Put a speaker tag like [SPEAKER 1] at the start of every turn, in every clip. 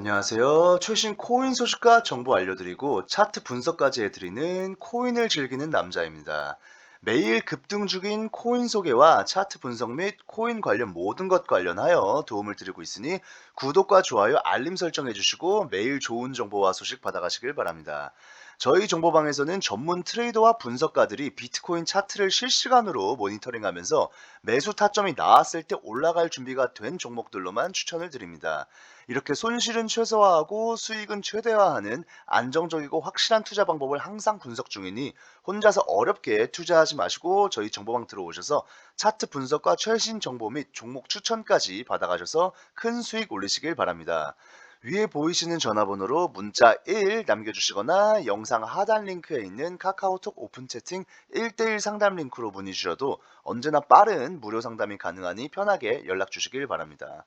[SPEAKER 1] 안녕하세요. 최신 코인 소식과 정보 알려드리고 차트 분석까지 해드리는 코인을 즐기는 남자입니다. 매일 급등 중인 코인 소개와 차트 분석 및 코인 관련 모든 것 관련하여 도움을 드리고 있으니 구독과 좋아요, 알림 설정해 주시고 매일 좋은 정보와 소식 받아가시길 바랍니다. 저희 정보방에서는 전문 트레이더와 분석가들이 비트코인 차트를 실시간으로 모니터링하면서 매수 타점이 나왔을 때 올라갈 준비가 된 종목들로만 추천을 드립니다. 이렇게 손실은 최소화하고 수익은 최대화하는 안정적이고 확실한 투자 방법을 항상 분석 중이니 혼자서 어렵게 투자하지 마시고 저희 정보방 들어오셔서 차트 분석과 최신 정보 및 종목 추천까지 받아가셔서 큰 수익 올리시길 바랍니다. 위에 보이시는 전화번호로 문자 1 남겨주시거나 영상 하단 링크에 있는 카카오톡 오픈 채팅 1대1 상담 링크로 문의 주셔도 언제나 빠른 무료 상담이 가능하니 편하게 연락 주시길 바랍니다.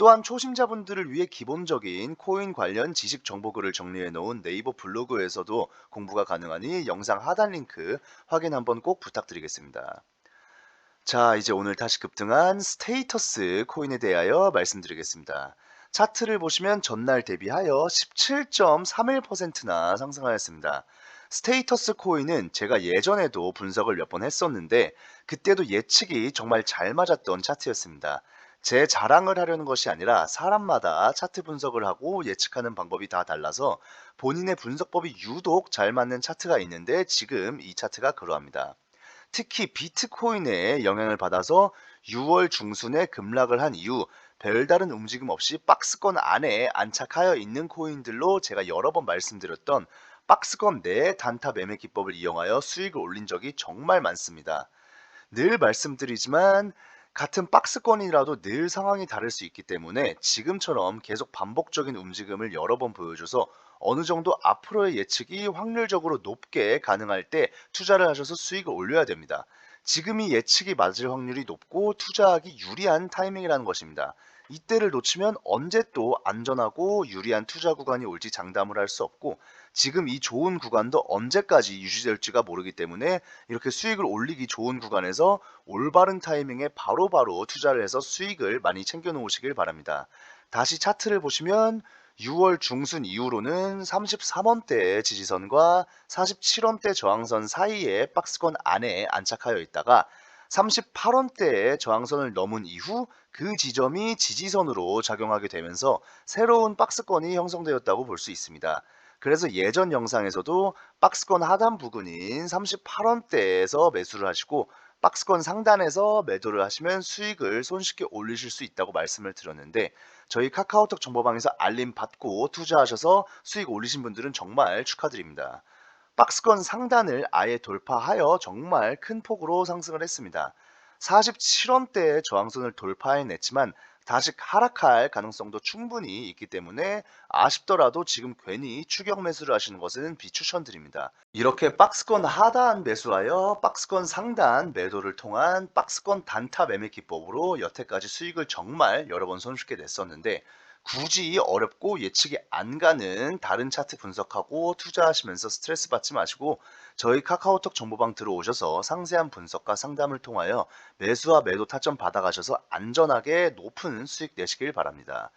[SPEAKER 1] 또한 초심자분들을 위해 기본적인 코인 관련 지식 정보글을 정리해 놓은 네이버 블로그에서도 공부가 가능하니 영상 하단 링크 확인 한번 꼭 부탁드리겠습니다. 자, 이제 오늘 다시 급등한 스테이터스 코인에 대하여 말씀드리겠습니다. 차트를 보시면 전날 대비하여 17.31%나 상승하였습니다. 스테이터스 코인은 제가 예전에도 분석을 몇 번 했었는데 그때도 예측이 정말 잘 맞았던 차트였습니다. 제 자랑을 하려는 것이 아니라 사람마다 차트 분석을 하고 예측하는 방법이 다 달라서 본인의 분석법이 유독 잘 맞는 차트가 있는데 지금 이 차트가 그러합니다. 특히 비트코인에 영향을 받아서 6월 중순에 급락을 한 이후 별다른 움직임 없이 박스권 안에 안착하여 있는 코인들로 제가 여러 번 말씀드렸던 박스권 내 단타 매매 기법을 이용하여 수익을 올린 적이 정말 많습니다. 늘 말씀드리지만 같은 박스권이라도 늘 상황이 다를 수 있기 때문에 지금처럼 계속 반복적인 움직임을 여러 번 보여줘서 어느 정도 앞으로의 예측이 확률적으로 높게 가능할 때 투자를 하셔서 수익을 올려야 됩니다. 지금이 예측이 맞을 확률이 높고 투자하기 유리한 타이밍이라는 것입니다. 이때를 놓치면 언제 또 안전하고 유리한 투자 구간이 올지 장담을 할 수 없고 지금 이 좋은 구간도 언제까지 유지될지가 모르기 때문에 이렇게 수익을 올리기 좋은 구간에서 올바른 타이밍에 바로바로 투자를 해서 수익을 많이 챙겨 놓으시길 바랍니다. 다시 차트를 보시면 6월 중순 이후로는 33원대의 지지선과 47원대 저항선 사이에 박스권 안에 안착하여 있다가 38원대의 저항선을 넘은 이후 그 지점이 지지선으로 작용하게 되면서 새로운 박스권이 형성되었다고 볼 수 있습니다. 그래서 예전 영상에서도 박스권 하단 부근인 38원대에서 매수를 하시고 박스권 상단에서 매도를 하시면 수익을 손쉽게 올리실 수 있다고 말씀을 드렸는데 저희 카카오톡 정보방에서 알림 받고 투자하셔서 수익 올리신 분들은 정말 축하드립니다. 박스권 상단을 아예 돌파하여 정말 큰 폭으로 상승을 했습니다. 47원대의 저항선을 돌파해냈지만 다시 하락할 가능성도 충분히 있기 때문에 아쉽더라도 지금 괜히 추격 매수를 하시는 것은 비추천드립니다. 이렇게 박스권 하단 매수하여 박스권 상단 매도를 통한 박스권 단타 매매 기법으로 여태까지 수익을 정말 여러 번 손쉽게 냈었는데 굳이 어렵고 예측이 안 가는 다른 차트 분석하고 투자하시면서 스트레스 받지 마시고 저희 카카오톡 정보방 들어오셔서 상세한 분석과 상담을 통하여 매수와 매도 타점 받아가셔서 안전하게 높은 수익 내시길 바랍니다.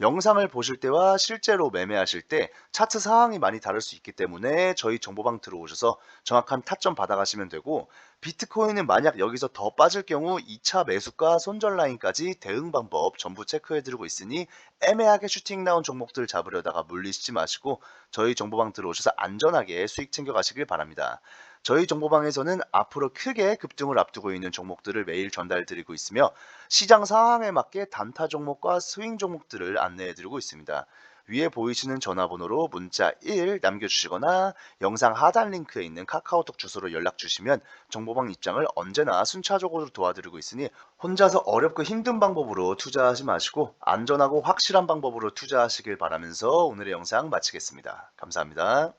[SPEAKER 1] 영상을 보실 때와 실제로 매매하실 때 차트 상황이 많이 다를 수 있기 때문에 저희 정보방 들어오셔서 정확한 타점 받아가시면 되고 비트코인은 만약 여기서 더 빠질 경우 2차 매수가 손절 라인까지 대응 방법 전부 체크해드리고 있으니 애매하게 슈팅 나온 종목들 잡으려다가 물리시지 마시고 저희 정보방 들어오셔서 안전하게 수익 챙겨가시길 바랍니다. 저희 정보방에서는 앞으로 크게 급등을 앞두고 있는 종목들을 매일 전달드리고 있으며 시장 상황에 맞게 단타 종목과 스윙 종목들을 안내해드리고 있습니다. 위에 보이시는 전화번호로 문자 1 남겨주시거나 영상 하단 링크에 있는 카카오톡 주소로 연락 주시면 정보방 입장을 언제나 순차적으로 도와드리고 있으니 혼자서 어렵고 힘든 방법으로 투자하지 마시고 안전하고 확실한 방법으로 투자하시길 바라면서 오늘의 영상 마치겠습니다. 감사합니다.